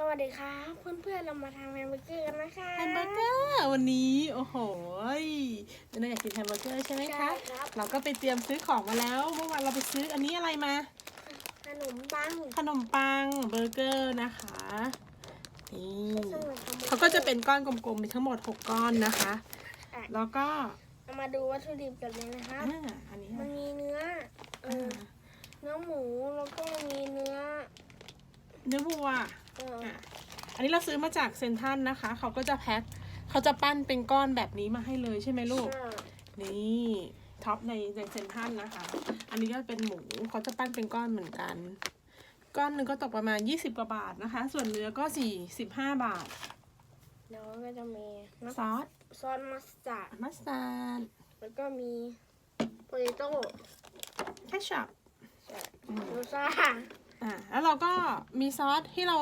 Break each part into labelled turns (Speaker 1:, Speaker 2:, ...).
Speaker 1: สวัสดีครับเพื่อนๆเรามาทำแฮมเบอร์เกอร์กันนะคะ
Speaker 2: แฮมเบอร์เกอร์วันนี้ โอ้โหยเนยอยากกินแฮมเบอร์เกอร์ใช่ไหม
Speaker 1: ใช่
Speaker 2: คะ
Speaker 1: ครับ
Speaker 2: เราก็ไปเตรียมซื้อของมาแล้วเมื่อวานเราไปซื้ออันนี้อะไรมา
Speaker 1: ขนมปัง
Speaker 2: ขนมปังเบอร์เกอร์นะคะนี่
Speaker 1: ซึ่งเราทำ
Speaker 2: เขาก็จะเป็นก้อนกลมๆมีทั้งหมด 6 ก้อนนะคะ
Speaker 1: อะ
Speaker 2: แล้วก็
Speaker 1: เรามาดูวัตถุดิบกันเลยนะครับ
Speaker 2: อ่าอันนี้
Speaker 1: มันมีเนื้อเอ
Speaker 2: อ่า
Speaker 1: อเนื้อหมูแล้วก็มีเนื้อ
Speaker 2: เนื้อวัว
Speaker 1: เออ
Speaker 2: อะอันนี้เราซื้อมาจากเซนทรันนะคะ เขาก็จะแพ็คเขาจะปั้นเป็นก้อนแบบนี้มาให้เลยใช่ไหมลูก
Speaker 1: ใช่
Speaker 2: นี่ท็อปในในเซนทรันนะคะ อันนี้ก็เป็นหมูเขาจะปั้นเป็นก้อนเหมือนกัน ก้อนหนึ่งก็ตกประมาณ 20กว่าบาทนะคะ ส่วนเนื้อก็ 45 บาท
Speaker 1: แล้วก็จะมีน้
Speaker 2: ซอสำ
Speaker 1: ซอสมัสตาร์ด
Speaker 2: มัสตาร์ด
Speaker 1: แล้วก็มีโปเตโต้
Speaker 2: แคชชัพ
Speaker 1: ใช่ดูซ่า
Speaker 2: อ่าแล้วเราก็มีซอสที่เรา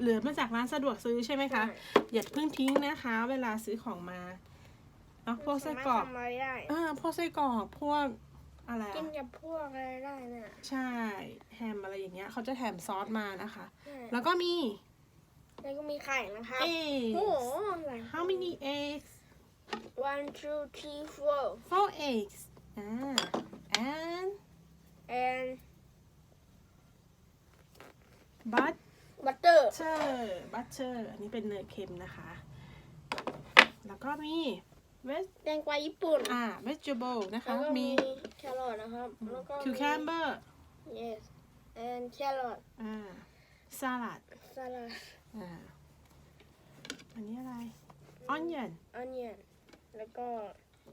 Speaker 2: เหลือมาจากร้านสะดวกซื้อใช่ไหมคะ อย่าเพิ่งทิ้งนะคะ เวลาซื้อของมาเนาะพวกไส้กรอก
Speaker 1: สามารถทำอะไรได้
Speaker 2: อ่าพวกไส้กรอกพวกอะไร
Speaker 1: กิน
Speaker 2: อะ
Speaker 1: กับพวกอะไรได้เนี่ย
Speaker 2: ใช่แฮมอะไรอย่างเงี้ยเขาจะแถมซอสมานะคะ
Speaker 1: ใช่
Speaker 2: แล้วก็มี
Speaker 1: แล้วก็มีไข่นะครับ
Speaker 2: eggs
Speaker 1: โอ้โหหลาย
Speaker 2: how many eggs
Speaker 1: one two three four
Speaker 2: four eggs อ่า and
Speaker 1: and
Speaker 2: butter
Speaker 1: butter
Speaker 2: butter อันนี้เป็นเนยเค็มนะคะ แล้วก็มี veg
Speaker 1: แตงกวาญี่ปุ่น
Speaker 2: อ่า vegetable นะคะ
Speaker 1: แล้วก็
Speaker 2: มี
Speaker 1: มีแครอทนะครับแล้วก็มี
Speaker 2: cucumber
Speaker 1: yes and carrot
Speaker 2: อ่า salad
Speaker 1: salad
Speaker 2: อ่า อันนี้อะไร onion
Speaker 1: onion แล้วก็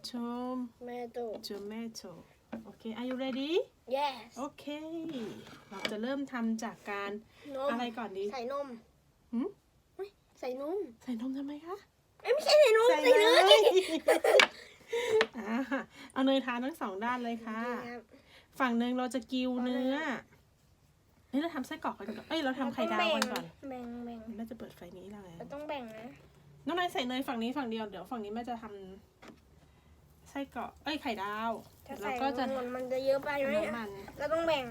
Speaker 2: tomato
Speaker 1: tomato
Speaker 2: tomato โอเค are you ready
Speaker 1: yes
Speaker 2: โอเค เราจะเริ่มทำจากการ
Speaker 1: นม
Speaker 2: อะไรก่อนดี
Speaker 1: ใส่นม
Speaker 2: หืม
Speaker 1: เฮ้ยใส่นม
Speaker 2: ใส่นมทำไมคะ
Speaker 1: เอ้ยไม่ใช่ใส่นมใส่เนย
Speaker 2: อ่าเอาเนยทาทั้งสองด้านเลยค่ะ
Speaker 1: นี่ครับ
Speaker 2: ฝั่งหนึ่งเราจะกิวเนื้อเฮ้ยเราทำไส้กรอกกันก่อน เอ้ย เราทำไข่ดาวกันก่อน
Speaker 1: แบ่งแบ่ง
Speaker 2: เราจะเปิดไฟนี้แล้วไง
Speaker 1: เราต้องแบ่งนะ
Speaker 2: น้องนายใส่เนยฝั่งนี้ฝั่งเดียว เดี๋ยวฝั่งนี้แม่จะทำไส้กรอก เอ้ย ไข่ดาว
Speaker 1: ถ้า
Speaker 2: เรา
Speaker 1: ใส่
Speaker 2: ก็จะ
Speaker 1: นมมันจะเยอะไปไหม
Speaker 2: น้ำมัน
Speaker 1: เราต้องแบ่ง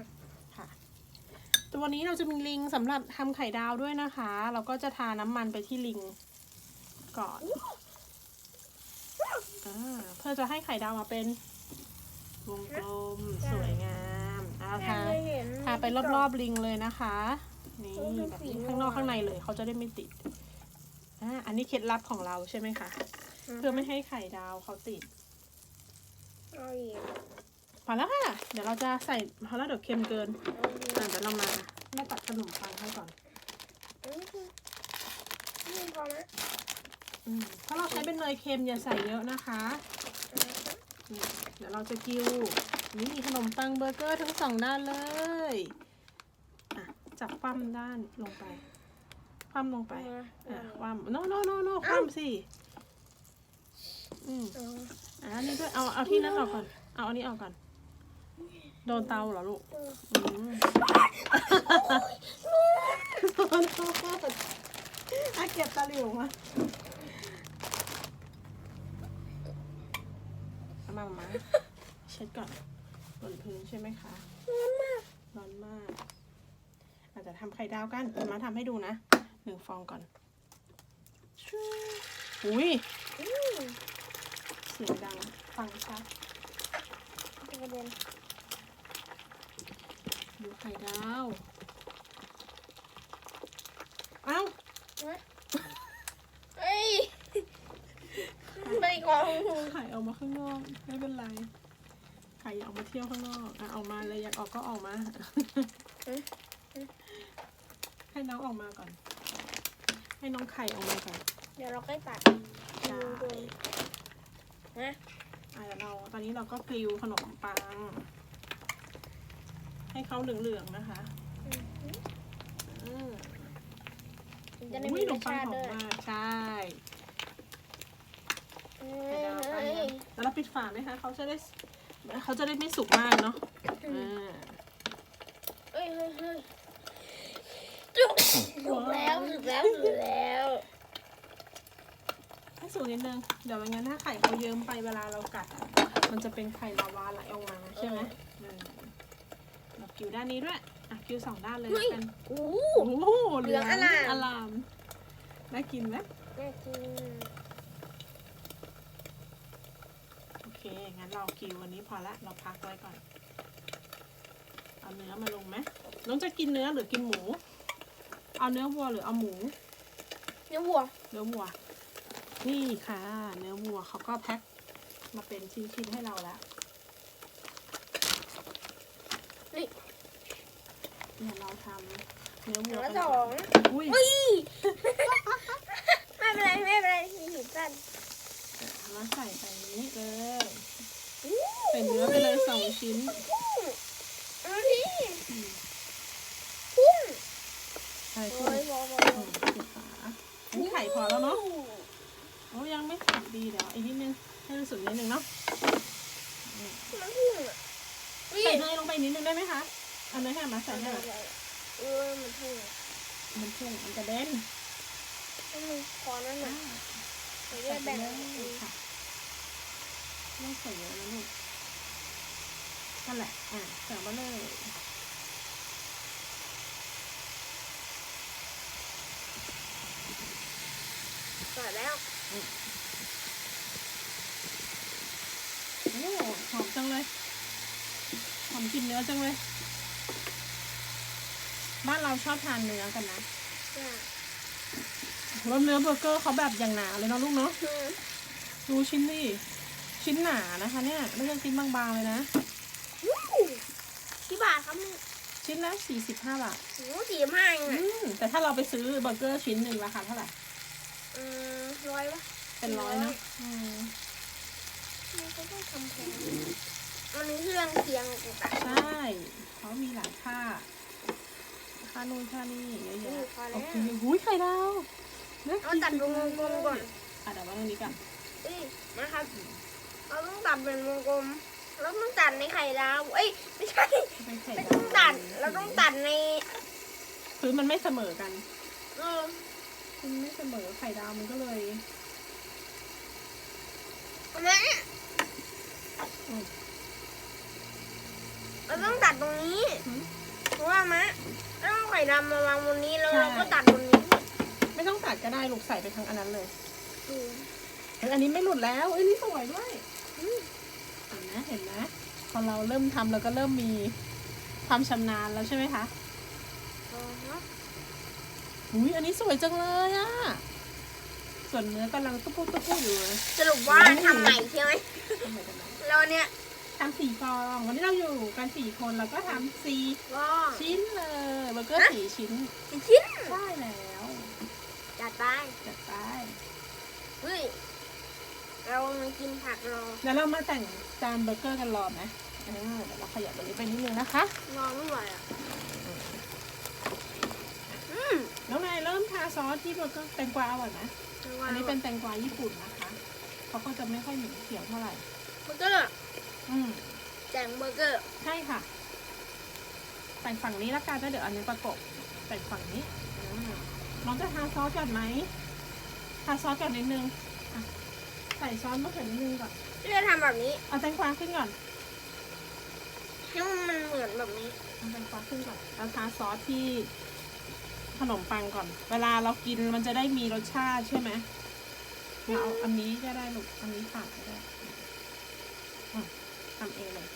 Speaker 2: ค่ะ ตัวนี้เราจะมีลิงสำหรับทำไข่ดาวด้วยนะคะ เราก็จะทาน้ำมันไปที่ลิงก่อนอ่าเพื่อจะให้ไข่ดาวมาเป็นวงกลมสวยงามเอาทา
Speaker 1: เคยเห็น
Speaker 2: ทาไปรอบๆลิงเลยนะคะ นี่แบบนี้ข้างนอกข้างในเลยเขาจะได้ไม่ติดอ่าอันนี้เคล็ดลับของเราใช่ไหมคะ เพื่อไม่ให้ไข่ดาวเขาติด
Speaker 1: เอาอีก
Speaker 2: พอแล้วค่ะ เดี๋ยวเราจะใส่พอแล้วเดี๋ยวเค็มเกิน
Speaker 1: เอาอีก
Speaker 2: อะเดี๋ยวเรามาแม่ตัดขนมปังให้ก่อน
Speaker 1: อันนี้คือนี่พอไหม
Speaker 2: อืมถ้าเราใช้เป็นเนยเค็มอย่าใส่เยอะนะคะอืมเดี๋ยวเราจะกิวนี่มีขนมปังเบอร์เกอร์ทั้งสองด้านเลยอะจับคว่ำด้านลงไป คว่ำลงไป อะคว่ำ no no no no คว่ำสิ อืม
Speaker 1: เอา
Speaker 2: อะอันนี้ด้วยเอาเอาที่นั่นออกก่อน เอาอันนี้ออกก่อน โดนเตาเหรอลูก
Speaker 1: เออ
Speaker 2: อืมโดนโทษอะเก็บตะหลิวมาเอามามาเช็ดก่อนบนพื้นใช่ไหมคะ
Speaker 1: ร้อนมาก
Speaker 2: ร้อนมาก อาจจะทำไข่ดาวกันมาทำให้ดูนะหนึ่งฟองก่อนอุ้ย
Speaker 1: อืม
Speaker 2: เสียงดังฟังชัด
Speaker 1: กระเด็น
Speaker 2: ดูไข่ดาวเอ้า
Speaker 1: เอ้ยไปก่อน
Speaker 2: ไข่ออกมาข้างนอกไม่เป็นไรไข่อยากออกมาเที่ยวข้างนอกอะออกมาเลยอยากออกก็ออกมาให้น้องออกมาก่อน ให้น้องไข่ออกมาก่อน
Speaker 1: เดี๋ยวเราค่อยตัด
Speaker 2: ใช่
Speaker 1: ดู นะ
Speaker 2: อะเดี๋ยวเราตอนนี้เราก็กลิวขนมปัง ให้เขาเหลืองๆนะคะอืม
Speaker 1: มันจะได้
Speaker 2: อุ้
Speaker 1: มี
Speaker 2: ยข
Speaker 1: ร
Speaker 2: น
Speaker 1: ส
Speaker 2: มปัง
Speaker 1: ชาติ
Speaker 2: หอม
Speaker 1: ด้วย
Speaker 2: มากใช่
Speaker 1: เฮ้
Speaker 2: ไข่
Speaker 1: ย
Speaker 2: ดาว
Speaker 1: เฮ้
Speaker 2: อัน
Speaker 1: ย
Speaker 2: นี้แล้วเราปิดฝาไหมคะเขาจะได้เขาจะได้ไม่สุกมากเนาะอ่า
Speaker 1: เฮ้ยเฮ้ยเฮ้ยจุกถูกแล้วถูกแล้วถูกแล้ว
Speaker 2: ให้ สุกนิดนึง เดี๋ยวไม่งั้นถ้าไข่เขาเยิ้มไปเวลาเรากัดอะมันจะเป็นไข่ลาวาไหลออกมาใช่ไหมอืมเรากิวด้านนี้ด้วย อะคิวสองด้านเลย
Speaker 1: เฮ้ย
Speaker 2: กัน
Speaker 1: โอ้
Speaker 2: โอ้โห
Speaker 1: เหลืองอร่าม
Speaker 2: อลามน่ากินไหม
Speaker 1: น่ากิน
Speaker 2: โอเค งั้นเรากิววันนี้พอละ เราพักไว้ก่อน เอาเนื้อมาลงไหมน้องจะกินเนื้อหรือกินหมู เอาเนื้อวัวหรือเอาหมู
Speaker 1: เนื้อวัว
Speaker 2: เนื้อวัว นี่ค่ะ เนื้อวัวเขาก็แพ็คมาเป็นชิ้นๆให้เราแล้ว
Speaker 1: นี่
Speaker 2: เดี๋ยวเราทำเนื้อวั
Speaker 1: อั
Speaker 2: วนกั
Speaker 1: ละ
Speaker 2: น
Speaker 1: ส
Speaker 2: ก่
Speaker 1: อ
Speaker 2: อน
Speaker 1: ง
Speaker 2: อุ้ย
Speaker 1: อุ้ยไม่เป็นไรไม่เป็นไรที่หินสั้น
Speaker 2: มาใส่ไปนี้เลย
Speaker 1: อู้
Speaker 2: เป็นเนื้อไปเลยสองชิ้น
Speaker 1: เอาที่
Speaker 2: อืม
Speaker 1: พุ่ง
Speaker 2: ใส่
Speaker 1: โอ้
Speaker 2: ขึ้น
Speaker 1: ยพอพอ
Speaker 2: อืมปิดฝาอันนี้ไข่พอแล้วเนาะโอ้ ยังไม่สุกดีเดี๋ยวอีกนิดนึงให้มันสุกนิดนึงเนาะ
Speaker 1: มันพุ่งอะอุ้ย
Speaker 2: ใส่เนยลงไปนิดนึงได้ไหมคะเอาเนยให้มาใส่ให้หน่อย
Speaker 1: เออมันพุ่ง
Speaker 2: มันพุ่งมันกระเด็น
Speaker 1: ให้มันคอนั่น
Speaker 2: อ่า
Speaker 1: น่ะไม่
Speaker 2: ใส่
Speaker 1: ได้
Speaker 2: ไป
Speaker 1: แบ่ง
Speaker 2: เลยค่ะไม่ใส่เยอะนะลูกนั่นแหละอะใส่มาเลย
Speaker 1: ใส่แล้ว
Speaker 2: โอ้ หอมจังเลย หอมกลินเนื้อจังเลย บ้านเราชอบทานเนื้อกันนะ
Speaker 1: จ้ะ
Speaker 2: แล้วเนื้อเบอร์เกอร์เขาแบบอย่างหนาเลยเนาะลูกเนาะ
Speaker 1: อืม
Speaker 2: ดูชิ้นดิชิ้นหนานะคะเนี่ย ไม่ใช่ชิ้นบางๆเลยนะ
Speaker 1: อู้กี่บาทครับมึง
Speaker 2: ชิ้นละสี่สิบห้าบาท
Speaker 1: โอ้สี่ห้าเอง
Speaker 2: อื
Speaker 1: อะ
Speaker 2: มแต่ถ้าเราไปซื้อเบอร์เกอร์ชิ้นหนึ่งราคาเท่าไหร่
Speaker 1: อืมร้อยปะ
Speaker 2: เป็นร้อยเนาะอื ม
Speaker 1: มันก็ต้องทำแพงอันนี้เครื่องเคียงกูกะ
Speaker 2: ใช่เขามีหลายค่า ค่านู่นค่านี่เยอะ
Speaker 1: นี่
Speaker 2: แยะ
Speaker 1: พอ
Speaker 2: โอ
Speaker 1: แล้ว
Speaker 2: เคหุ้ยไข่ดาวน่
Speaker 1: เอาตัดเป็นวงกลมก่อน
Speaker 2: อะเดี๋ยวว่าตรงนี้ก่อน
Speaker 1: เอ้ยนะครับเราต้องตัดเป็นวงกลมเราต้องตัดในไข่ดาวเอ้ยไม่ใช่
Speaker 2: เป็นไข่
Speaker 1: ไม่
Speaker 2: ดา
Speaker 1: ต้
Speaker 2: ว
Speaker 1: องตัดเราต้องตัดใน
Speaker 2: พื้นมันไม่เสมอกัน
Speaker 1: เออ
Speaker 2: มันไม่เสมอไข่ดาวมันก็เลย
Speaker 1: อันนั้น
Speaker 2: อืม
Speaker 1: เราต้องตัดตรงนี้
Speaker 2: หืม
Speaker 1: เพราะว่ามะเราต้องไข่ดำมาวางบนนี้แล้ว
Speaker 2: ใช่
Speaker 1: เราก็ตัดบนนี้
Speaker 2: ไม่ต้องตัดก็ได้ลูกใส่ไปทั้งอันนั้นเลย
Speaker 1: อืม
Speaker 2: เฮ้ยอันนี้ไม่หลุดแล้วเอ้ยนี่สวยด้วยอืมเห็นไหมเห็นไหมพอเราเริ่มทำเราก็เริ่มมีความชำนาญแล้วใช่ไหมคะ
Speaker 1: อ๋อฮะ
Speaker 2: อุ้ยอันนี้สวยจังเลยอะ ส่วนเนื้อกำลังตุ๊บตุ๊บตุ๊บอยู่เลย
Speaker 1: สรุปว่าทำใหม่ใช่ไหม
Speaker 2: ทำไมกันนะ
Speaker 1: เราเนี่ย
Speaker 2: ทำสี่กล่อง วันนี้เราอยู่กันสี่คนเราก็ทำสี่
Speaker 1: ก็
Speaker 2: ชิ้นเลยเบอร์เกอร์สี่ชิ้น
Speaker 1: อีกชิ้น
Speaker 2: ใช่แล้ว
Speaker 1: จัดไป
Speaker 2: จัดไป
Speaker 1: เฮ้ยเรามากินผักรอ
Speaker 2: เดี๋ยวเรามาแต่งจานเบอร์เกอร์กันรอไหมเออเดี๋ยวเราขยับตรงนี้ไปนิดนึงนะคะ
Speaker 1: รอไม่ไหวอะอืม
Speaker 2: น้องนายเริ่มทาซอสที่เบอร์เกอร์แตงกวาอร่อยไหม
Speaker 1: อั
Speaker 2: อันนี้เป็นแตงกวาญี่ปุ่นนะคะ เขาก็จะไม่ค่อยเหม็นเขียวเท่าไหร่
Speaker 1: เบอร์เกอร์
Speaker 2: อืม
Speaker 1: แจงเบอร์เกอร์
Speaker 2: ใช่ค่ะแต่งฝั่งนี้ละกันแล้วเดี๋ยวอันนี้ประกบแต่งฝั่งนี้อ่าน้องจะทาซอสก่อนไหมทาซอสก่อนนิดนึงอะใส่ซอสมะเขือนิดนึงก่อน
Speaker 1: ที่จะทำแบบนี้
Speaker 2: เอาแตงกวาขึ้นก่อน
Speaker 1: ให้มันเหมือนแบบนี้
Speaker 2: เอาแตงกวาขึ้นก่อนแล้วทาซอสที่ ขนมปังก่อน เวลาเรากินมันจะได้มีรสชาติใช่ไหมเราเอาอันนี้ก็ได้ลูกอันนี้ขาดก็ได้อะทำเองเลย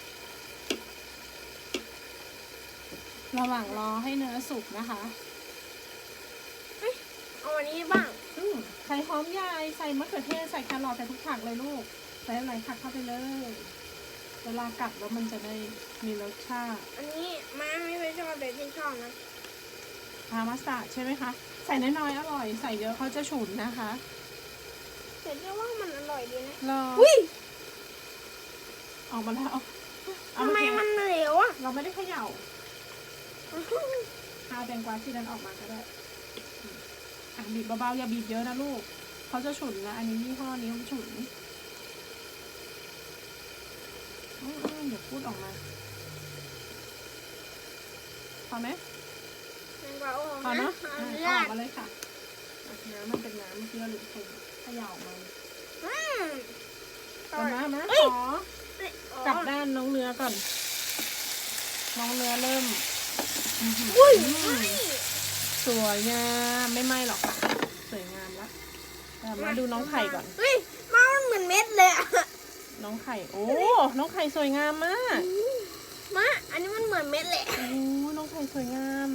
Speaker 2: ระหว่างรอให้เนื้อสุกนะคะ
Speaker 1: เอาอันนี้บ้าง
Speaker 2: อืมใส่หอมใหญ่ใส่มะเขือเทศใส่แครอทใส่ทุกผักเลยลูก ใส่อะไรผักเข้าไปเลย เวลากัดแล้วมันจะได้มีรสชาติ
Speaker 1: อันนี้ม้าไม่เคยชอบแต่ที่ชอบนะ
Speaker 2: พามัสตาร์ดใช่ไหมคะ ใส่น้อยๆอร่อย ใส่เยอะเขาจะฉุนนะคะ
Speaker 1: แต่เชื่อว่ามันอร่อยดีนะ
Speaker 2: รอ
Speaker 1: อุ้ย
Speaker 2: ออกมาแล้วเอา
Speaker 1: ทำไม
Speaker 2: เอ
Speaker 1: มันเหลวอะ
Speaker 2: เราไม่ได้เขย่าเอาแตงกวาที่นั้นออกมาก็ได้อืมอะบีบเบาๆอย่าบีบเยอะนะลูกเขาจะฉุนนะอันนี้ยี่ห้อนี้มันฉุนอืมๆเดี๋ยวพูดออกมาพอไหม
Speaker 1: แตงก วาโอ้โห
Speaker 2: พอเนาะ
Speaker 1: อ
Speaker 2: อะ
Speaker 1: นุ
Speaker 2: เอา
Speaker 1: ญา
Speaker 2: ออ
Speaker 1: ต
Speaker 2: กมาเลยค่ะอะน้ำมันเป็นน้ำเมื่อกี้เราหลุดคนเขย่าออกมา
Speaker 1: อืมอ
Speaker 2: เอา
Speaker 1: ร่อย
Speaker 2: มามา
Speaker 1: เอ้ย
Speaker 2: ขอ
Speaker 1: อ๋อก
Speaker 2: ลับด้านน้องเนื้อก่อน น้องเนื้อเริ่มอื้อหือ
Speaker 1: อุ้ย
Speaker 2: สวยงามไม่ไหม้หรอกค่ะสวยงามละอะมาดูน้องไข่ก่อน
Speaker 1: เฮ้ยมามันเหมือนเม็ดเลยอะ
Speaker 2: น้องไข่ โอ้ น้องไข่สวยงามมาก
Speaker 1: มา อันนี้มันเหมือนเม็ดเลย
Speaker 2: โอ้ น้องไข่สวยงาม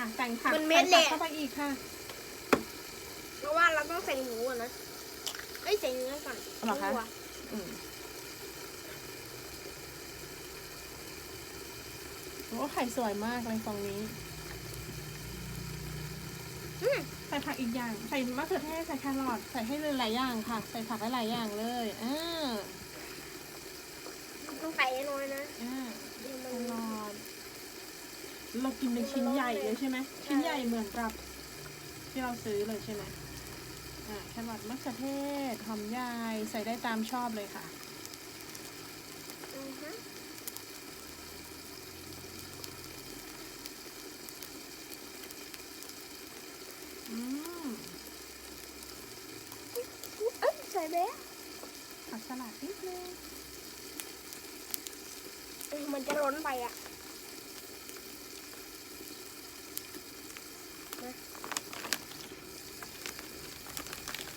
Speaker 2: อะแต่งผัก
Speaker 1: มันเม็ด
Speaker 2: ใส่ผัก
Speaker 1: แหละ
Speaker 2: เข้าไปอีกค่ะ
Speaker 1: เพราะว่าเราต้องใส่หมูอะนะเอ้ยใส่เนื้อก่อน
Speaker 2: เอาเหรอคะ
Speaker 1: ดีกว่า
Speaker 2: อืมโอ้ไข่สวยมากเลยฟองนี้
Speaker 1: อืม
Speaker 2: ใส่ผักอีกอย่าง ใส่มะเขือเทศใส่แครอทใส่ให้เลยหลายอย่างค่ะ ใส่ผักหลายๆอย่างเลยอ่า
Speaker 1: ต้องใส่น้อยๆนะ
Speaker 2: อ่า
Speaker 1: เดี๋ยว
Speaker 2: แค
Speaker 1: มัน
Speaker 2: รอท เรากินเป็นชิ้นใหญ่เลยใช่ไหมชิ้นใหญ่เหมือนกับ ที่เราซื้อเลยใช่ไหมอ่าแครอทมะเขือเทศหอมใหญ่ใส่ได้ตามชอบเลยค่ะ
Speaker 1: อือฮะ
Speaker 2: อืม
Speaker 1: เอ้ยใส่แล้ว
Speaker 2: ผักสลัดนิดนึง
Speaker 1: เอ้ยมันจะล้นไปอะ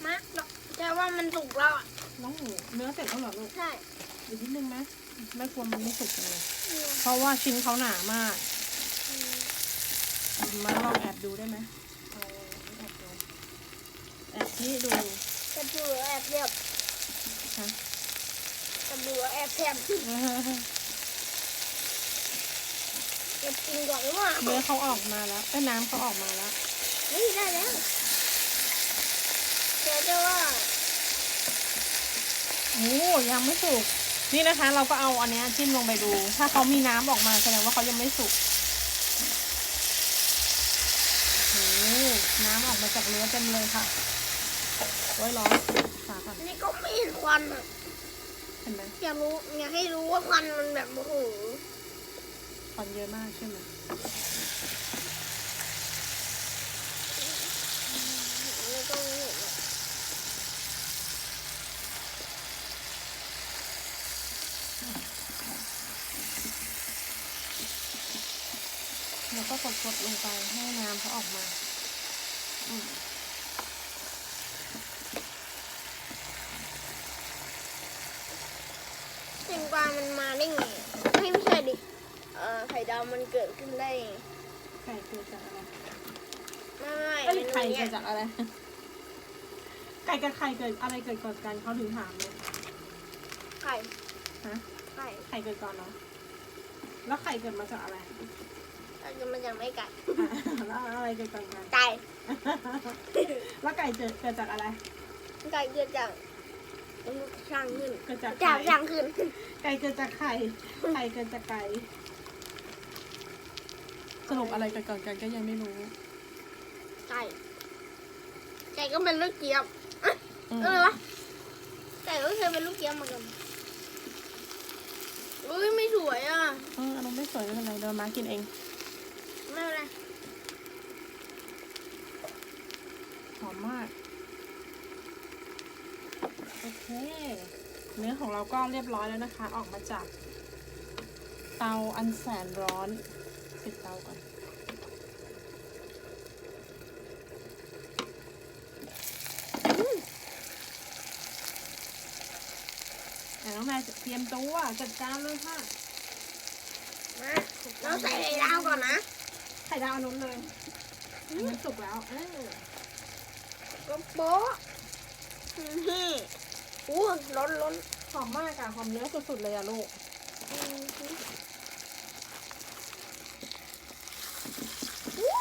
Speaker 1: มามาแต่ ว่ามันสุกแล้วอะ
Speaker 2: น้องหมูเนื้อเสร็จแล้วเหรอลูก
Speaker 1: ใช่
Speaker 2: อีกนิดนึงไหมไม่กลัวมันไม่สุกเลย
Speaker 1: อืม
Speaker 2: เพราะว่าชิ้นเขาหนามาก
Speaker 1: อืม
Speaker 2: มาลองแอบดูได้ไหมเอาแอบดูแอบนี่ดู
Speaker 1: กระดูกแอบเรียบ
Speaker 2: ฮะ
Speaker 1: กระดูกแอบแถมเก็บกินก่อนว่า
Speaker 2: เนื้อเขาออกมาแล้วเอ้ยน้ำเขาออกมาแล้ว
Speaker 1: เฮ้ยได้แล้วเดี๋ยวจะว่า
Speaker 2: โอ้ยังไม่สุก นี่นะคะ เราก็เอาอันเนี้ยจิ้มลงไปดู ถ้าเขามีน้ำออกมาแสดงว่าเขายังไม่สุกโอ้น้ำออกมาจากเนื้อเต็มเลยค่ะไว้ร้อนฝาก่อน
Speaker 1: อันนี้ก็ไม่เห็นควันอะ
Speaker 2: เห็นไหม
Speaker 1: อยากรู้อยากให้รู้ว่าควันมันแบบโอ้โห
Speaker 2: ควันเยอะมากใช่ไหม
Speaker 1: ไม่ต้องเห็นอะ
Speaker 2: แล้ว ก็กดๆลงไปให้น้ำเขาออกมาอืม
Speaker 1: แตงกวามันมาได้ไงไม่ไม่ใช่ดิเอ่อไข่ดาวมันเกิดขึ้นได้ไง
Speaker 2: ไก่เกิดจากอะไร
Speaker 1: ไม่ไม่
Speaker 2: เอ้ย
Speaker 1: เมนู
Speaker 2: ไข่
Speaker 1: เนี้
Speaker 2: เกิ
Speaker 1: ย
Speaker 2: ดจากอะไร ไก่กับไข่เกิดอะไรเกิดก่อนกันเขาถึงถามเลย
Speaker 1: ไข่
Speaker 2: ฮะ
Speaker 1: ไข่
Speaker 2: ไข่เกิดก่อนเนาะแล้วไข่เกิดมาจากอะไร
Speaker 1: อาจจะมันยังไม่ไก่
Speaker 2: อะแล้วอะไรเกิดก่อนกัน
Speaker 1: ไก่
Speaker 2: แล้วไก่เกิดเกิดจากอะไร
Speaker 1: ไก่เกิดจากมนุษย์สร้างขึ้น
Speaker 2: เกิดจาก
Speaker 1: จาก
Speaker 2: ไข่
Speaker 1: สร้างขึ้น
Speaker 2: ไก่เกิดจากไข่ไข่เกิดจากไก่สรุปอะไรเกิดก่อนกันก็ยังไม่รู้
Speaker 1: ไก่ไก่ก็เป็นลูกเจี๊ยบ
Speaker 2: อืม
Speaker 1: เออวะไก่ก็เคยเป็นลูกเจี๊ยบเหมือนกันอุ้ยไม่สวยอะ
Speaker 2: เอออารมณ์ไม่สวยไม่เป็นไรเดี๋ยวมากินเอง
Speaker 1: ไม่เป็นไร
Speaker 2: หอมมาก โอเค เนื้อของเราก็เรียบร้อยแล้วนะคะ ออกมาจาก เตาอันแสนร้อนปิดเตาก่อนอะน้องนายเตรียมตัวจัดการเลยค่ะ
Speaker 1: มาเราใส่ไข่ดาวก่อนนะ
Speaker 2: ไข่ดาวอันนู้นเลยอันนี้สุกแล้ว เออ
Speaker 1: ก็โป๊ะนี่อู้ล้นล้น
Speaker 2: หอมมากอะหอมเนื้อสุดๆเลยอะลูก
Speaker 1: อู้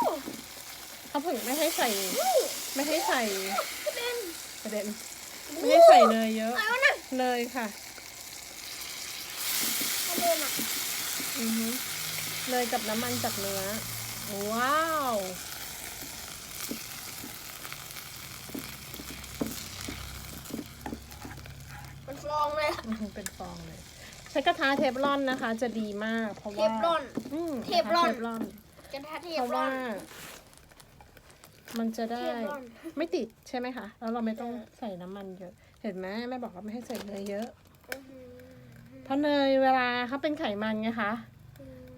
Speaker 2: เขาถึงไม่ให้ใส่
Speaker 1: อู้
Speaker 2: ไม่ให้ใส่
Speaker 1: กระเด็น
Speaker 2: ประเด็นไม่ให้ใส่เนยเยอะ
Speaker 1: อะไรวะน่ะ
Speaker 2: เนยค่ะ
Speaker 1: กระเด็นอะ
Speaker 2: อือฮึเนยกับน้ำมันจากเนื้อ ว้าว
Speaker 1: มันฟองเลย
Speaker 2: อื้อหือเป็นฟองเลย ใช้กระทะเทฟลอนนะคะ จะดีมาก เพราะ
Speaker 1: เท
Speaker 2: ว่า
Speaker 1: ฟลอน
Speaker 2: อืม
Speaker 1: เทฟลอน
Speaker 2: กระทะเทฟลอน
Speaker 1: กระทะเท
Speaker 2: เพ
Speaker 1: ฟ
Speaker 2: ราะ
Speaker 1: ลอ
Speaker 2: ว่า
Speaker 1: น
Speaker 2: มันจะ
Speaker 1: เท
Speaker 2: ได้
Speaker 1: ฟลอน
Speaker 2: ไม่ติดใช่ไหมคะ แล้วเราไม่ต้อง
Speaker 1: เออ
Speaker 2: ใส่น้ำมันเยอะ เห็นไหมแม่บอกว่าไม่ให้ใส่เนยเยอะ
Speaker 1: อื้อหือ
Speaker 2: เพราะเนยเวลาเขาเป็นไขมันไงคะ
Speaker 1: อืม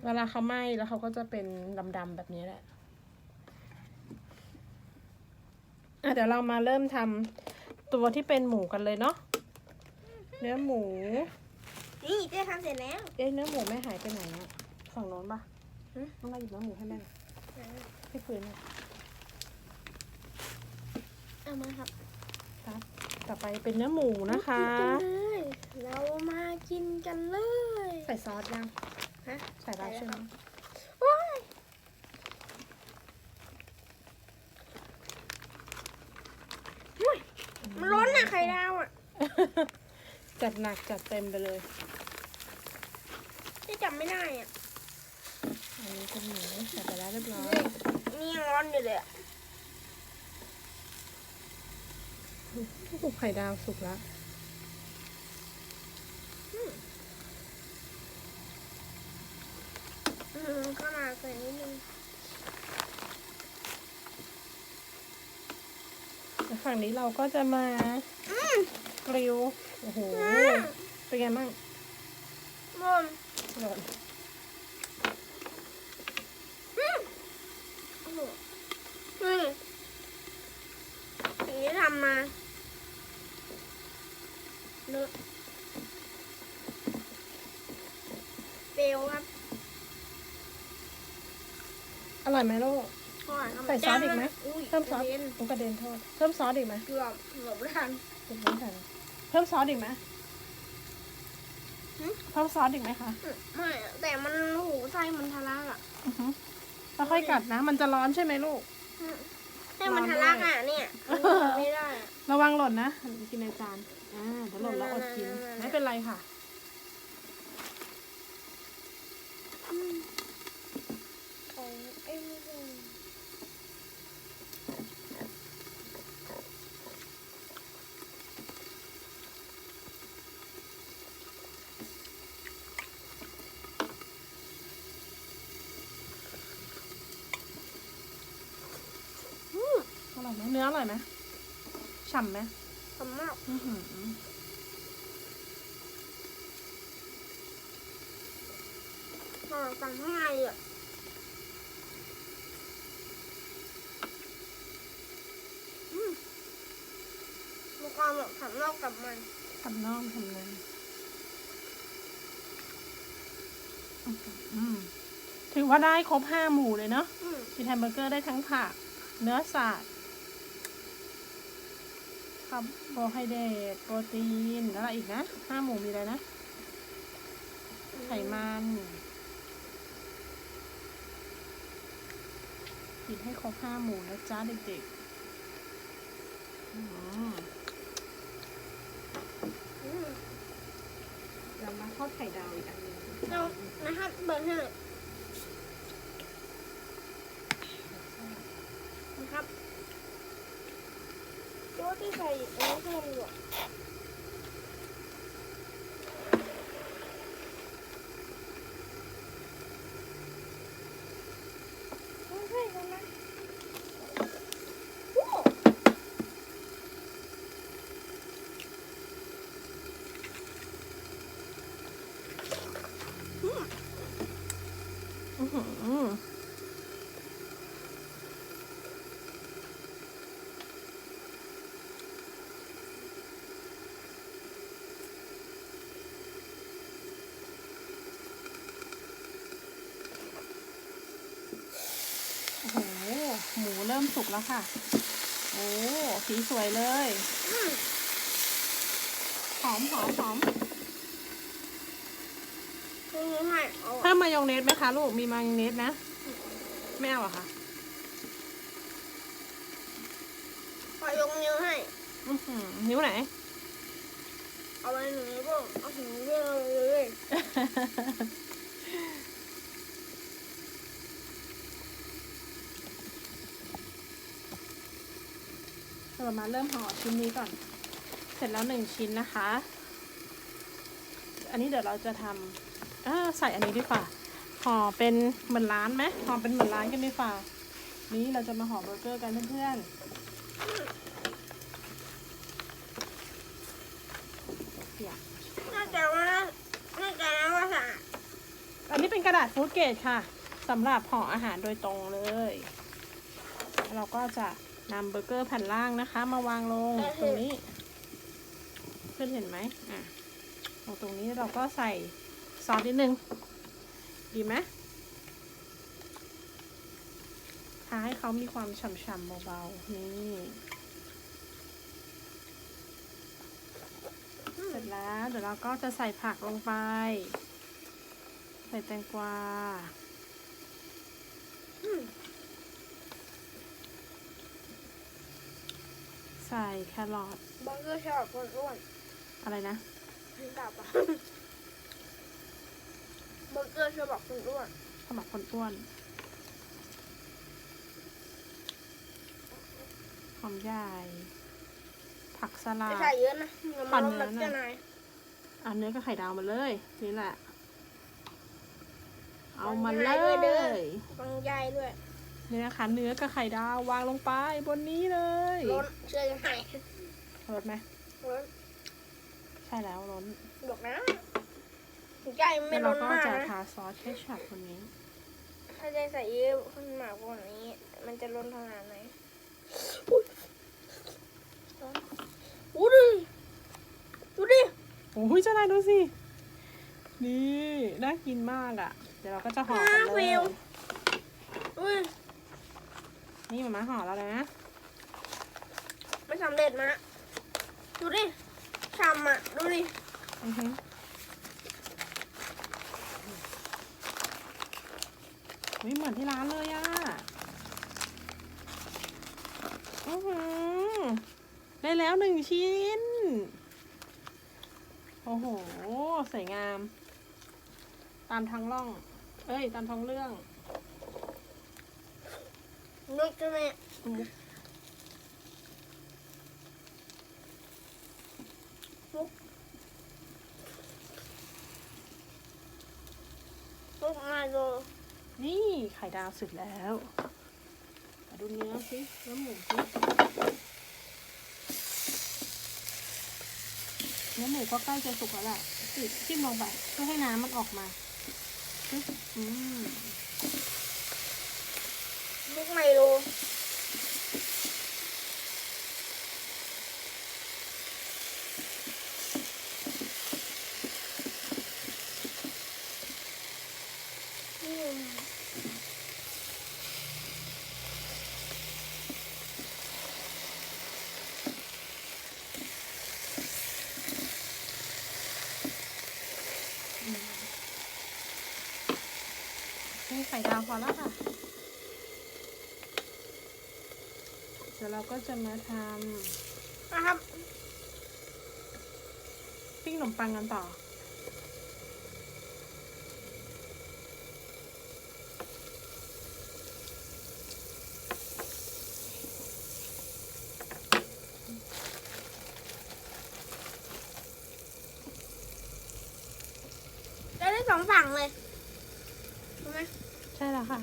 Speaker 2: เวลาเขาไหม้แล้วเขาก็จะเป็นดำๆแบบนี้แหละอะเดี๋ยวเรามาเริ่มทำตัวที่เป็นหมูกันเลยเนาะเนื้อหมู
Speaker 1: นี่เจ๊ทำเสร็จแล้ว
Speaker 2: เอ๊ะเนื้อหมูแม่หายไปไหนอะฝั่งโน้นปะ
Speaker 1: ฮะ
Speaker 2: ต้องมาหยิบเนื้อหมูให้แม่หน่อยที่พื้นอะ
Speaker 1: เอามาครับ
Speaker 2: ครับต่อไปเป็นเนื้อหมูนะคะ
Speaker 1: กินกันเลย เรามากินกันเลย
Speaker 2: ใส่ซอสยัง
Speaker 1: ฮะ
Speaker 2: ใส่แล้วใช่ไหม
Speaker 1: ว้ายอุ้ยมันร้อนอะไข่ดาวอะ
Speaker 2: จัดหนักจัดเต็มไปเลย
Speaker 1: ที่จำไม่ได้อะ
Speaker 2: อันนี้เป็นหมูใส่ไปแล้วเรียบร้อย
Speaker 1: นี่ยังร้อนอยู่เลยอะ
Speaker 2: โอ้โหไข่ดาวสุกแล้ว
Speaker 1: อืมข้าวหนาใส่นิดนึง
Speaker 2: แล้วฝั่งนี้เราก็จะมา
Speaker 1: อืม
Speaker 2: กริลโอ้โห
Speaker 1: อืม
Speaker 2: เป็นไงบ้าง
Speaker 1: มอน
Speaker 2: หล่น
Speaker 1: อืมโอ้โหอืมอย่างนี้ทำมาเนอะเปรี้ยวครับ
Speaker 2: อร่อยไหมลูก
Speaker 1: ก่อนทำ
Speaker 2: ใส่ซอสอีกไหม
Speaker 1: อุ้ย
Speaker 2: เพิ่มซอส
Speaker 1: กระด็น
Speaker 2: ผมกระเด็นโทษเพิ่มซอสอีกไหม
Speaker 1: เกือบเกือบไม่ทัน
Speaker 2: เพิ่มไม่ทันเพิ่มซอสอีกไหม
Speaker 1: หึ
Speaker 2: เพิ่มซอสอีกไหมคะ
Speaker 1: อืมไม่อะแต่มันโอ้โหไส้มันทะลักอะ
Speaker 2: อือฮึค่อยๆกัดนะ มันจะร้อนใช่ไหมลูก
Speaker 1: อืมไส้มันทะลักอะเนี่ยไม่ได้อะ
Speaker 2: ระวังหล่นนะกินในจานอ่าเดี๋ยวหล่นแล้วอดกิน
Speaker 1: นั่นๆๆๆ
Speaker 2: ไม่เป็นไรค่ะ
Speaker 1: อืมของไอ้
Speaker 2: อร่อยไหมเนื้ออร่อยไหมฉ่ำไหม
Speaker 1: ทำมาก
Speaker 2: อื้อหือ
Speaker 1: ห่อสั่งข้างในอะอืมมีความแบบขันนอกกับมัน
Speaker 2: ทำนอกทำในอื้อหืออืมถือว่าได้ครบห้าหมู่เลยเนาะ
Speaker 1: อืม
Speaker 2: กินแฮมเบอร์เกอร์ได้ทั้งผัก เนื้อสัตว์คาร์โบไฮเดรตโปรตีนแล้วอะไรอีกนะห้าหมู่มีอะไรนะ ไขมันกินให้ครบห้าหมู่นะจ้าเด็กๆอืม
Speaker 1: อืม
Speaker 2: เรามาทอดไข่ดาวอีกอันหนึง
Speaker 1: เรานะครับเบิร์นให้นะครับ ตัวที่ใส่อันนี้เพิ่มอยู่อะไม่ใช่กันนะโอ้
Speaker 2: อื้อหือโอ้โห หมู เริ่มสุกแล้วค่ะ โอ้สีสวยเลย
Speaker 1: อืม
Speaker 2: หอมหอมหอม
Speaker 1: ตรงนี้ไม่เอา
Speaker 2: เพิ่มมายองเนสไหมคะลูก มีมายองเนสนะ ไม่เอาเหรอคะ
Speaker 1: ขอยกนิ้วให้
Speaker 2: อื้อหือนิ้วไหน
Speaker 1: เอาไว้หนึ่งนิ้วก็เอาถึงเรื่องเลย
Speaker 2: เรามาเริ่มห่อชิ้นนี้ก่อน เสร็จแล้วหนึ่งชิ้นนะคะ อันนี้เดี๋ยวเราจะทำอ่าใส่อันนี้ดีกว่าห่อเป็นเหมือนร้านไหมห่อเป็นเหมือนร้านกันดีกว่า นี้เราจะมาห่อเบอร์เกอร์กันเพื่อนๆเสีย
Speaker 1: น่าจะว่าน่าจะนะว่าสะอาด
Speaker 2: ตอันนี้เป็นกระดาษฟู้ดเกรดค่ะสำหรับห่ออาหารโดยตรงเลยแล้วเราก็จะ นำเบอร์เกอร์แผ่นล่างนะคะ มาวางลงตรงนี้เพื่อนเห็นไหมอะตรงตรงนี้เราก็ใส่ซอสนิดนึง ดีไหมทาให้เขามีความฉ่ำๆเบาๆ นี่เสร็จแล้ว เดี๋ยวเราก็จะใส่ผักลงไป ใส่แตงกวา ใส่แครอท
Speaker 1: เบอร์เกอร์ชอบคนอ้วน
Speaker 2: อะไรนะ
Speaker 1: ถึงกลับอะเบอร์เกอร์ชอบคนอ้วน
Speaker 2: สำหรับคนอ้วนหอมใหญ่ ผักสลั
Speaker 1: ไม่
Speaker 2: ด
Speaker 1: ใส่เยอะนะเดี๋ยว
Speaker 2: ปั่
Speaker 1: มัน
Speaker 2: น
Speaker 1: ลด
Speaker 2: เยอะนะ
Speaker 1: จะนาย
Speaker 2: เอาเนื้อกับไข่ดาวมาเลย นี่แหละ เอามา
Speaker 1: มัน
Speaker 2: เล
Speaker 1: ง่ายด้วยเด้อ
Speaker 2: ย
Speaker 1: ต้องใหญ่ด้วย
Speaker 2: นี่นะคะเนื้อกับไข่ดาววางลงไปบนนี้เลย
Speaker 1: ล้นเชื่อยังไง
Speaker 2: รสไหม
Speaker 1: ล้น
Speaker 2: ใช่แล้วล้น
Speaker 1: บอกนะใหญ่ไม่
Speaker 2: แล้วเรา
Speaker 1: ล้น
Speaker 2: ก็
Speaker 1: มาก
Speaker 2: จะ
Speaker 1: นะ
Speaker 2: ทาซอสแคชชัพบนนี้
Speaker 1: ถ้าใจใส่เยอะขึ้นมากกว่านี้ มันจะล้นขนาดไหนอุ๊ยล้นอู้ดิดูดิ
Speaker 2: โอ้ยเจ้านายดูสิ นี่ น่ากินมากอะ่ะ เดี๋ยวเราก็จะห่อกันเลย
Speaker 1: อุ้ย
Speaker 2: นี่มามาห่อแล้วนะ
Speaker 1: ไม่สำเร็จมาดูดิช้ำอะ ดูดิ
Speaker 2: อือฮึเฮ้ยเหมือนที่ร้านเลยอะ่ะ อือหือได้แล้วหนึ่งชิ้น โอ้โห สวยงาม ตามทางล่อง เอ้ย ตามท้องเรื่อง
Speaker 1: นึกใช่ไหมนึกมาดู
Speaker 2: นี่ไข่ดาวสุดแล้วมาดูเนื้อสิเนื้อหมูสิเนื้อหมูก็ใกล้จะสุกแล้วแหละจิ้มลงไปเพื่อให้น้ำมันออกมาอืม
Speaker 1: กไมโลอืม
Speaker 2: นี่ไข่ดาวพอแล้วค่ะ เดี๋ยวเรา ก็จะมาท
Speaker 1: นะครับำ
Speaker 2: ปิ้งขนมปังกันต่อ
Speaker 1: จะได้สองฝั่งเลยใช่ไหม
Speaker 2: ใช่แล้วค่ะ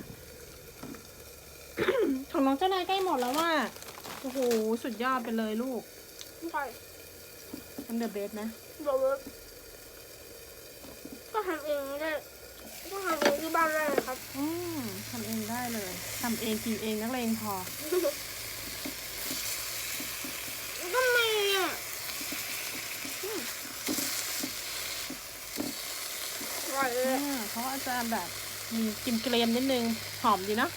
Speaker 2: ของน้องเจ้านายใกล้หมดแล้วว่า โอ้โห สุดยอดไปเลยลูก
Speaker 1: ใช่
Speaker 2: มันเดอะเบสนะ
Speaker 1: บอกว่าก็ทำเองได้ก็ทำเองที่บ้านได้นะครับ
Speaker 2: อืมทำเองได้เลยทำเองกินเองนักเลงพอ
Speaker 1: ก็ไม่อะอืมอร่อยเลย
Speaker 2: อ่าเขาอาจจะแบบมีกลินเกรียมนิดนึง หอมดีเนอะ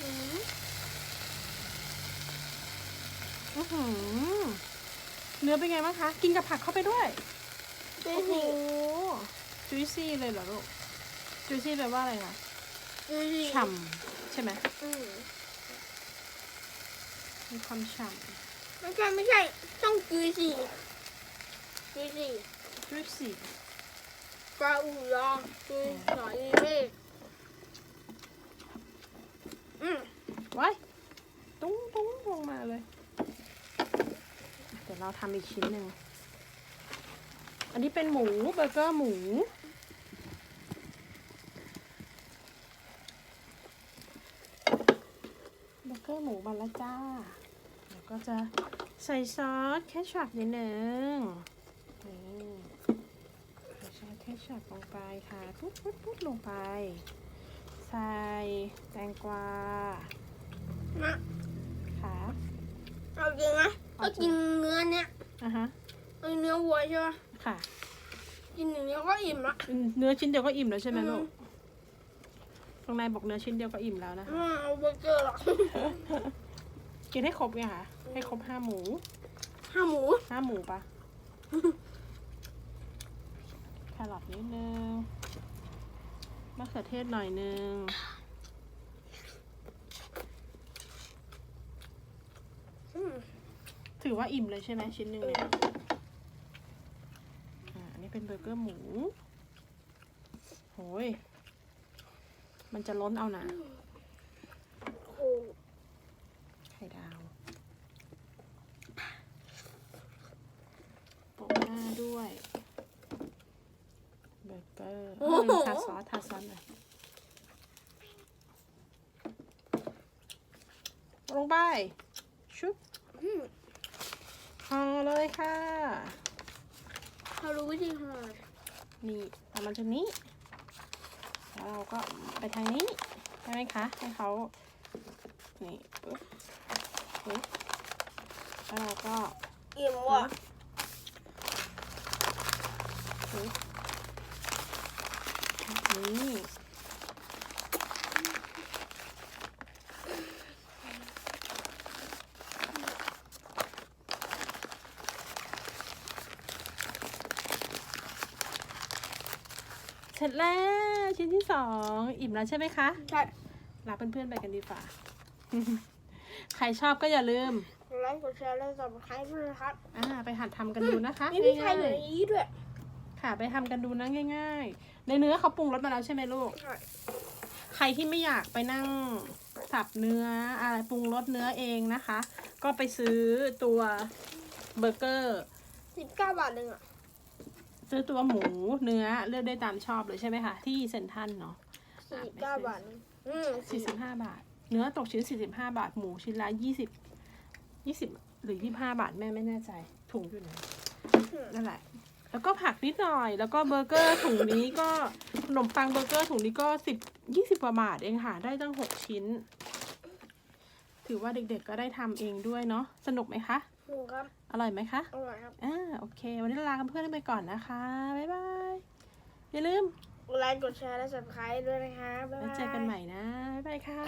Speaker 1: อืม
Speaker 2: อื้อหือ เนื้อเป็นไงบ้างคะ กินกับผักเข้าไปด้วย
Speaker 1: ดู
Speaker 2: โอ้โห
Speaker 1: สิ
Speaker 2: จุยซี่เลยเหรอลูก จุยซี่แปลว่าอะไรคะ
Speaker 1: ดูสิ
Speaker 2: ฉ่ำใช่ไหม
Speaker 1: อืม
Speaker 2: มีความฉ่
Speaker 1: ไม่ใช่ไม่ใช่ ต้องจุยสิจุยสิำ
Speaker 2: จุยซี่
Speaker 1: กระอูยองจุยหน่อยดิอืม
Speaker 2: ไว้ ตุ้งตุ้งลงมาเลย เดี๋ยวเราทำอีกชิ้นหนึ่ง อันนี้เป็นหมูเบอร์เกอร์หมู เบอร์เกอร์หมูมาแล้วจ้าแล้วก็จะใส่ซอสแคชชัพนิดนึงนี่ใส่ซอสแคชช็อตลงไปค่ะปุ๊บปุ๊บปุ๊บลงไป ใส่แตงกวา
Speaker 1: นะ
Speaker 2: ค่ะ
Speaker 1: เอาจริงนะ ก็กินเนื้อเนี้ย
Speaker 2: อะฮะ
Speaker 1: เอาเนื้อวัวใช่ปะ
Speaker 2: ค่ะ
Speaker 1: กินอย่างเนี้ยก็อิ่มละ
Speaker 2: อืมเนื้อชิ้นเดียวก็อิ่มแล้วใช่ไหม
Speaker 1: อืม
Speaker 2: ลูกตรงในบอกเนื้อชิ้นเดียวก็อิ่มแล้วนะคะ
Speaker 1: ไม่เอาเบอร์เกอร์หรอก
Speaker 2: กินให้ครบไงคะให้ครบห้าหมู
Speaker 1: ห้าหมู
Speaker 2: ห้าหมูปะแครอทนิดนึงมะเขือเทศหน่อยนึง
Speaker 1: อืม
Speaker 2: ถือว่าอิ่มเลยใช่ไหมชิ้นหนึ่งเนี่ยอ่าอันนี้เป็นเบอร์เกอร์หมูโหยมันจะล้นเอานะ
Speaker 1: โอ้
Speaker 2: ไข่ดาวโปะหน้าด้วย เบอร์เกอร์เอาลืมทาซอสทาซอสหน่อยลงไปชุบ
Speaker 1: อืม
Speaker 2: ห่อ เลยค่ะ
Speaker 1: เรารู้วิธีทำอะไร
Speaker 2: นี่เอามันจะนี้ แล้วเราก็ไปทางนี้ใช่ไหมคะ ให้เขานี่ปึ๊บปึ๊บแล้วเราก็
Speaker 1: อิ่มว่ะ
Speaker 2: ปึ๊บนี่ จแล้วชิ้นที่สองอิ่มแล้วใช่ไหมคะ
Speaker 1: ใช่
Speaker 2: ลาเพื่อนๆไปกันดีฝ่า ใครชอบก็อย่าลืม
Speaker 1: กดไลค์กดแชร์และสับสไครต์ด้วยนะครับ
Speaker 2: อ่าไปหัดทำกันดูนะคะ
Speaker 1: มีพริกไทย
Speaker 2: ง่าย
Speaker 1: อยู่ในนี้ด้วย
Speaker 2: ๆค่ะไปทำกันดูนะง่าย ๆ ในเนื้อเขาปรุงรสมาแล้วใช่ไหมลูก
Speaker 1: ใช่
Speaker 2: ใครที่ไม่อยากไปนั่งสับเนื้ออะไรปรุงรสเนื้อเองนะคะ ก็ไปซื้อตัวเบอร์เกอร์
Speaker 1: สิบเก้าบาทเองอะ
Speaker 2: ซื้อตัวหมูเนื้อเลือกได้ตามชอบเลยใช่ไหมคะ ที่เซ็นทรัลเนาะ
Speaker 1: สี่สิบเก้าบาทเองอืม
Speaker 2: สี่สิบห้าบาท เนื้อตกชิ้นสี่สิบห้าบาทหมูชิ้นละยี่สิบยี่สิบหรือยี่ห้าบาทแม่ไม่แน่ใจถุงอยู่ไหนนั่นแหละ แล้วก็ผักนิดหน่อย แล้วก็เบอร์เกอร์ถุงนี้ก็ขนมปังเบอร์เกอร์ถุงนี้ก็สิบยี่สิบกว่าบาทเองค่ะ ได้ตั้งหกชิ้น ถือว่าเด็กๆก็ได้ทำเองด้วยเนาะสนุกไหมคะ
Speaker 1: ถูกครับ
Speaker 2: อร่อยไหมคะ
Speaker 1: อร่อยครับ
Speaker 2: อ่า โอเค วันนี้ลากันเพื่อนๆไปก่อนนะคะ บ๊ายบาย อย่าลืม
Speaker 1: กดไลค์กดแชร์และสับสไครต์ด้วยนะคะ บ๊าย
Speaker 2: ไว้
Speaker 1: บาย
Speaker 2: เจอกันใหม่นะ บ๊ายบายค่ะ